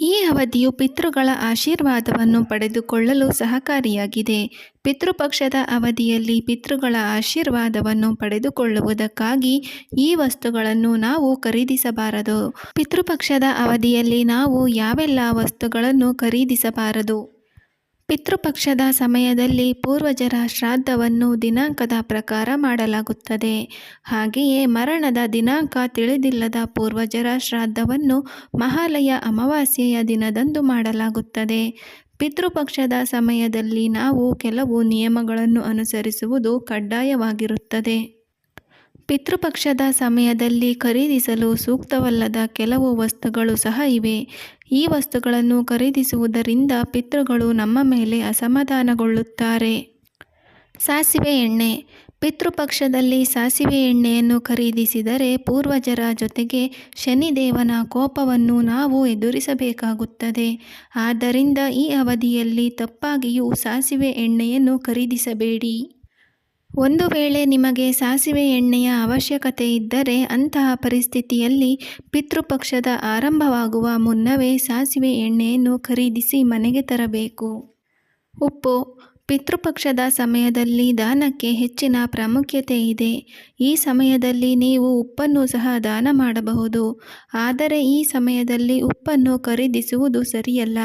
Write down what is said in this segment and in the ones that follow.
ಈ ಅವಧಿಯು ಪಿತೃಗಳ ಆಶೀರ್ವಾದವನ್ನು ಪಡೆದುಕೊಳ್ಳಲು ಸಹಕಾರಿಯಾಗಿದೆ. ಪಿತೃಪಕ್ಷದ ಅವಧಿಯಲ್ಲಿ ಪಿತೃಗಳ ಆಶೀರ್ವಾದವನ್ನು ಪಡೆದುಕೊಳ್ಳುವುದಕ್ಕಾಗಿ ಈ ವಸ್ತುಗಳನ್ನು ನಾವು ಖರೀದಿಸಬಾರದು. ಪಿತೃಪಕ್ಷದ ಅವಧಿಯಲ್ಲಿ ನಾವು ಯಾವೆಲ್ಲ ವಸ್ತುಗಳನ್ನು ಖರೀದಿಸಬಾರದು? ಪಿತೃಪಕ್ಷದ ಸಮಯದಲ್ಲಿ ಪೂರ್ವಜರ ಶ್ರಾದ್ದವನ್ನು ದಿನಾಂಕದ ಪ್ರಕಾರ ಮಾಡಲಾಗುತ್ತದೆ. ಹಾಗೆಯೇ ಮರಣದ ದಿನಾಂಕ ತಿಳಿದಿಲ್ಲದ ಪೂರ್ವಜರ ಶ್ರಾದ್ದವನ್ನು ಮಹಾಲಯ ಅಮಾವಾಸ್ಯೆಯ ದಿನದಂದು ಮಾಡಲಾಗುತ್ತದೆ. ಪಿತೃಪಕ್ಷದ ಸಮಯದಲ್ಲಿ ನಾವು ಕೆಲವು ನಿಯಮಗಳನ್ನು ಅನುಸರಿಸುವುದು ಕಡ್ಡಾಯವಾಗಿರುತ್ತದೆ. ಪಿತೃಪಕ್ಷದ ಸಮಯದಲ್ಲಿ ಖರೀದಿಸಲು ಸೂಕ್ತವಲ್ಲದ ಕೆಲವು ವಸ್ತುಗಳು ಸಹ ಇವೆ. ಈ ವಸ್ತುಗಳನ್ನು ಖರೀದಿಸುವುದರಿಂದ ಪಿತೃಗಳು ನಮ್ಮ ಮೇಲೆ ಅಸಮಾಧಾನಗೊಳ್ಳುತ್ತಾರೆ. ಸಾಸಿವೆ ಎಣ್ಣೆ. ಪಿತೃಪಕ್ಷದಲ್ಲಿ ಸಾಸಿವೆ ಎಣ್ಣೆಯನ್ನು ಖರೀದಿಸಿದರೆ ಪೂರ್ವಜರ ಜೊತೆಗೆ ಶನಿದೇವನ ಕೋಪವನ್ನು ನಾವು ಎದುರಿಸಬೇಕಾಗುತ್ತದೆ. ಆದ್ದರಿಂದ ಈ ಅವಧಿಯಲ್ಲಿ ತಪ್ಪಾಗಿಯೂ ಸಾಸಿವೆ ಎಣ್ಣೆಯನ್ನು ಖರೀದಿಸಬೇಡಿ. ಒಂದು ವೇಳೆ ನಿಮಗೆ ಸಾಸಿವೆ ಎಣ್ಣೆಯ ಅವಶ್ಯಕತೆ ಇದ್ದರೆ ಅಂತಹ ಪರಿಸ್ಥಿತಿಯಲ್ಲಿ ಪಿತೃಪಕ್ಷದ ಆರಂಭವಾಗುವ ಮುನ್ನವೇ ಸಾಸಿವೆ ಎಣ್ಣೆಯನ್ನು ಖರೀದಿಸಿ ಮನೆಗೆ ತರಬೇಕು. ಉಪ್ಪು ಪಿತೃಪಕ್ಷದ ಸಮಯದಲ್ಲಿ ದಾನಕ್ಕೆ ಹೆಚ್ಚಿನ ಪ್ರಾಮುಖ್ಯತೆ ಇದೆ. ಈ ಸಮಯದಲ್ಲಿ ನೀವು ಉಪ್ಪನ್ನು ಸಹ ದಾನ ಮಾಡಬಹುದು. ಆದರೆ ಈ ಸಮಯದಲ್ಲಿ ಉಪ್ಪನ್ನು ಖರೀದಿಸುವುದು ಸರಿಯಲ್ಲ.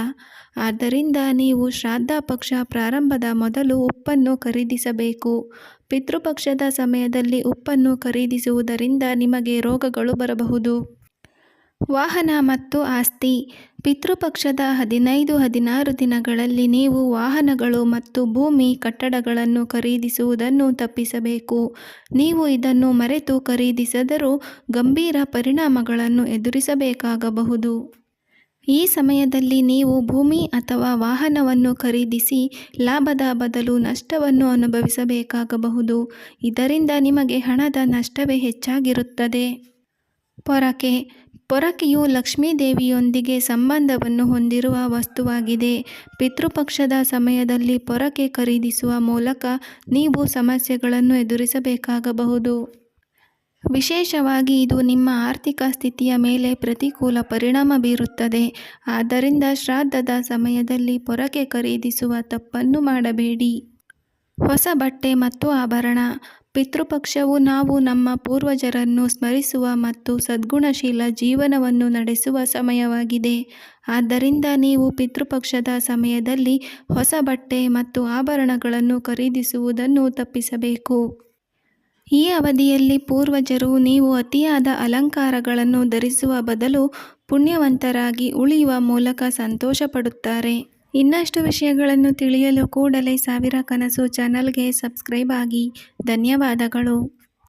ಆದ್ದರಿಂದ ನೀವು ಶ್ರಾದ್ದ ಪಕ್ಷ ಪ್ರಾರಂಭದ ಮೊದಲು ಉಪ್ಪನ್ನು ಖರೀದಿಸಬೇಕು. ಪಿತೃಪಕ್ಷದ ಸಮಯದಲ್ಲಿ ಉಪ್ಪನ್ನು ಖರೀದಿಸುವುದರಿಂದ ನಿಮಗೆ ರೋಗಗಳು ಬರಬಹುದು. ವಾಹನ ಮತ್ತು ಆಸ್ತಿ. ಪಿತೃಪಕ್ಷದ ಹದಿನೈದು ಹದಿನಾರು ದಿನಗಳಲ್ಲಿ ನೀವು ವಾಹನಗಳು ಮತ್ತು ಭೂಮಿ ಕಟ್ಟಡಗಳನ್ನು ಖರೀದಿಸುವುದನ್ನು ತಪ್ಪಿಸಬೇಕು. ನೀವು ಇದನ್ನು ಮರೆತು ಖರೀದಿಸದರೂ ಗಂಭೀರ ಪರಿಣಾಮಗಳನ್ನು ಎದುರಿಸಬೇಕಾಗಬಹುದು. ಈ ಸಮಯದಲ್ಲಿ ನೀವು ಭೂಮಿ ಅಥವಾ ವಾಹನವನ್ನು ಖರೀದಿಸಿ ಲಾಭದ ಬದಲು ನಷ್ಟವನ್ನು ಅನುಭವಿಸಬೇಕಾಗಬಹುದು. ಇದರಿಂದ ನಿಮಗೆ ಹಣದ ನಷ್ಟವೇ ಹೆಚ್ಚಾಗಿರುತ್ತದೆ. ಪೊರಕೆ. ಪೊರಕೆಯು ಲಕ್ಷ್ಮೀದೇವಿಯೊಂದಿಗೆ ಸಂಬಂಧವನ್ನು ಹೊಂದಿರುವ ವಸ್ತುವಾಗಿದೆ. ಪಿತೃಪಕ್ಷದ ಸಮಯದಲ್ಲಿ ಪೊರಕೆ ಖರೀದಿಸುವ ಮೂಲಕ ನೀವು ಸಮಸ್ಯೆಗಳನ್ನು ಎದುರಿಸಬೇಕಾಗಬಹುದು. ವಿಶೇಷವಾಗಿ ಇದು ನಿಮ್ಮ ಆರ್ಥಿಕ ಸ್ಥಿತಿಯ ಮೇಲೆ ಪ್ರತಿಕೂಲ ಪರಿಣಾಮ ಬೀರುತ್ತದೆ. ಆದ್ದರಿಂದ ಶ್ರಾದ್ದದ ಸಮಯದಲ್ಲಿ ಪೊರಕೆ ಖರೀದಿಸುವ ತಪ್ಪನ್ನು ಮಾಡಬೇಡಿ. ಹೊಸ ಬಟ್ಟೆ ಮತ್ತು ಆಭರಣ. ಪಿತೃಪಕ್ಷವು ನಾವು ನಮ್ಮ ಪೂರ್ವಜರನ್ನು ಸ್ಮರಿಸುವ ಮತ್ತು ಸದ್ಗುಣಶೀಲ ಜೀವನವನ್ನು ನಡೆಸುವ ಸಮಯವಾಗಿದೆ. ಆದ್ದರಿಂದ ನೀವು ಪಿತೃಪಕ್ಷದ ಸಮಯದಲ್ಲಿ ಹೊಸ ಬಟ್ಟೆ ಮತ್ತು ಆಭರಣಗಳನ್ನು ಖರೀದಿಸುವುದನ್ನು ತಪ್ಪಿಸಬೇಕು. ಈ ಅವಧಿಯಲ್ಲಿ ಪೂರ್ವಜರು ನೀವು ಅತಿಯಾದ ಅಲಂಕಾರಗಳನ್ನು ಧರಿಸುವ ಬದಲು ಪುಣ್ಯವಂತರಾಗಿ ಉಳಿಯುವ ಮೂಲಕ ಸಂತೋಷಪಡುತ್ತಾರೆ. ಇನ್ನಷ್ಟು ವಿಷಯಗಳನ್ನು ತಿಳಿಯಲು ಕೂಡಲೇ ಸಾವಿರ ಕನಸು ಚಾನಲ್ಗೆ ಸಬ್ಸ್ಕ್ರೈಬ್ ಆಗಿ. ಧನ್ಯವಾದಗಳು.